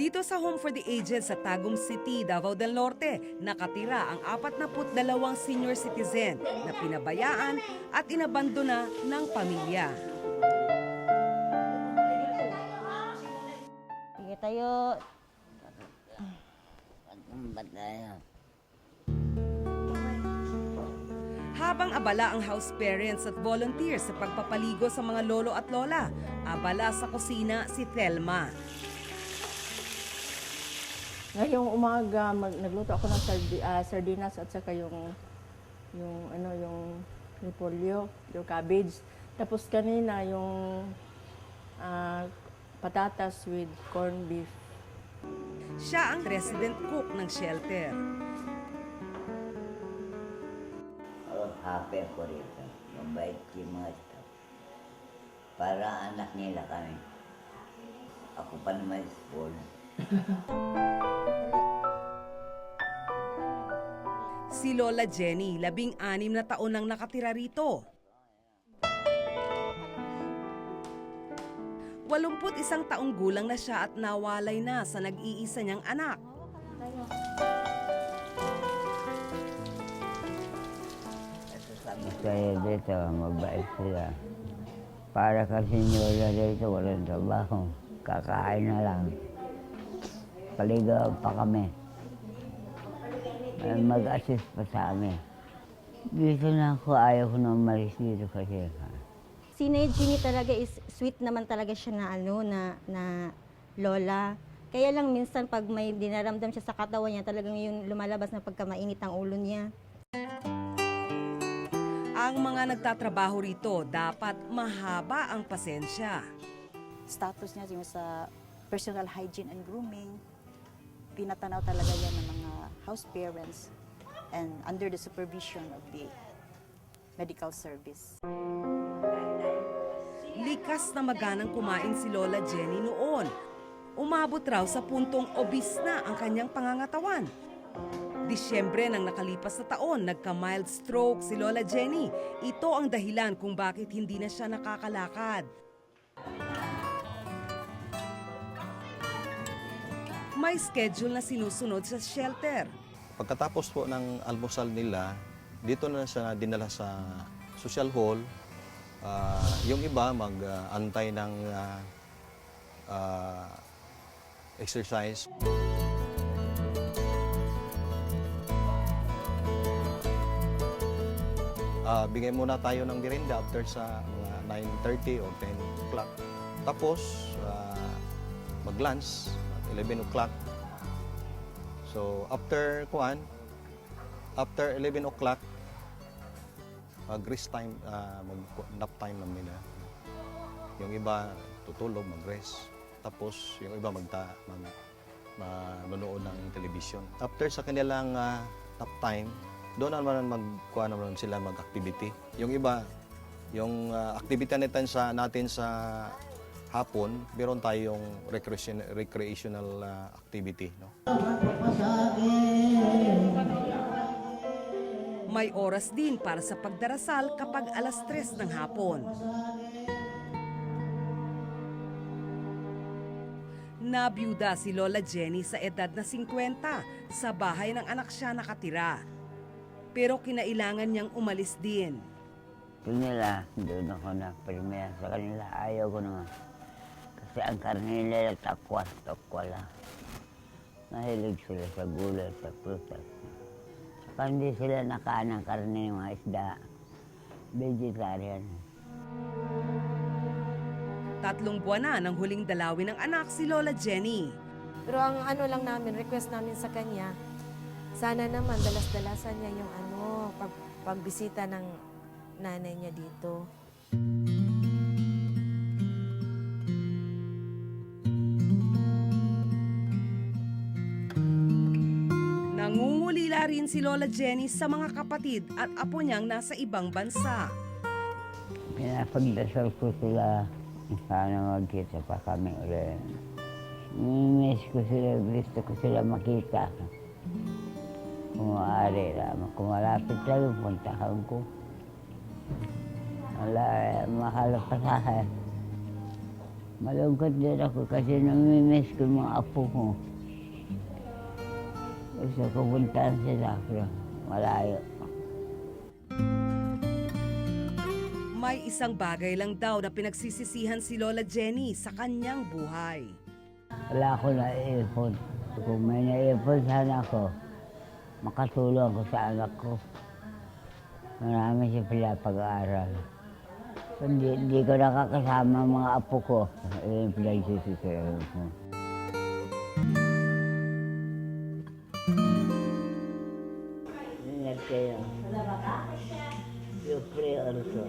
Dito sa Home for the Aged sa Tagum City, Davao del Norte, nakatira ang 42 senior citizen na pinabayaan at inabandona ng pamilya. Sige tayo. Habang abala ang house parents at volunteers sa pagpapaligo sa mga lolo at lola, abala sa kusina si Thelma. Ngayong umaga, mag, nagluto ako ng sardi, ah, sardinas at saka yung yung ano yung repolyo, yung cabbage. Tapos kanina yung ah, patatas with corned beef. Siya ang resident cook ng shelter. Oh, happy ako rito. Mabait yung mga staff. Para anak nila kami. Ako pa naman school. Si Lola Jenny, labing anim na taon nang nakatira rito. 81 isang taong gulang na siya at nawalay na sa nag-iisa niyang anak. Kaya dito, mabait sila. Para kasi nyola dito, walang trabaho. Kakain na lang. Paligaw pa kami. Mag-assist pa sa amin. Dito na ako, ayaw ko na umalis dito kasi. Si Nejini talaga is sweet naman talaga siya na ano na na lola. Kaya lang minsan pag may dinaramdam siya sa katawan niya, talagang yung lumalabas na pagkamainit ang ulo niya. Ang mga nagtatrabaho rito dapat mahaba ang pasensya. status niya yung sa personal hygiene and grooming. Pinatanaw talaga yan ng mga house parents and under the supervision of the medical service. Likas na maganang kumain si Lola Jenny noon. Umabot raw sa puntong obis na ang kanyang pangangatawan. Disyembre ng nakalipas na taon, nagka-mild stroke si Lola Jenny. Ito ang dahilan kung bakit hindi na siya nakakalakad. May schedule na sinusunod sa shelter. Pagkatapos po ng almusal nila, dito na siya dinala sa social hall. Ah, yung iba mag-antay ng ah, ah, exercise. Ah, bigay muna tayo ng merienda after sa mga 9.30 or 10 o'clock. Tapos, ah, mag-lunch 11 o'clock. So, after kuan, after 11 o'clock, mag-rest time, ah, mag-nap time namin nila. Yung iba, tutulog, mag-rest. Tapos, yung iba, magta, mag, manonood ng television. After sa kanilang ah, nap time, doon naman magkuha naman sila mag-activity. Yung iba, yung ah, activity natin sa, natin sa hapon, meron tayong recreation, recreational ah, activity. No? May oras din para sa pagdarasal kapag alas 3 ng hapon. Nabiyuda si Lola Jenny sa edad na 50 sa bahay ng anak siya nakatira. Pero kinailangan niyang umalis din. Ito nila, doon ako na premiere sa kanila. Ayaw ko naman. Kasi ang karne nila, takwas, takwa lang. Mahilig sila sa gulay, sa prutas. Saka hindi sila nakaan ng karne ng mga isda. Vegetarian. Tatlong buwan na nang huling dalawin ng anak si Lola Jenny. Pero ang ano lang namin, request namin sa kanya, sana naman dalas-dalasan niya yung ano, pag, pagbisita ng nanay niya dito. Nangungulila rin si Lola Jenny sa mga kapatid at apo niyang nasa ibang bansa. Pinapagdasal ko sila. Sana magkita pa kami ulit. Nimiss ko sila, gusto ko sila makita. Kung maaari lamang, kung malapit lang, puntahan ko. Wala, eh, mahal pa sa akin. Malungkot din ako kasi namimiss ko mga apo ko. Gusto ko puntahan sila, pero malayo. May isang bagay lang daw na pinagsisisihan si Lola Jenny sa kanyang buhay. Wala ako naiipon. Kung may naiipon sana ako, makatulong ako sa anak ko. Marami siya pala pag-aaral. Hindi, hindi ko nakakasama mga apo ko. Ayun pala yung sisisihan ko. Kayo. Yung prayer ko.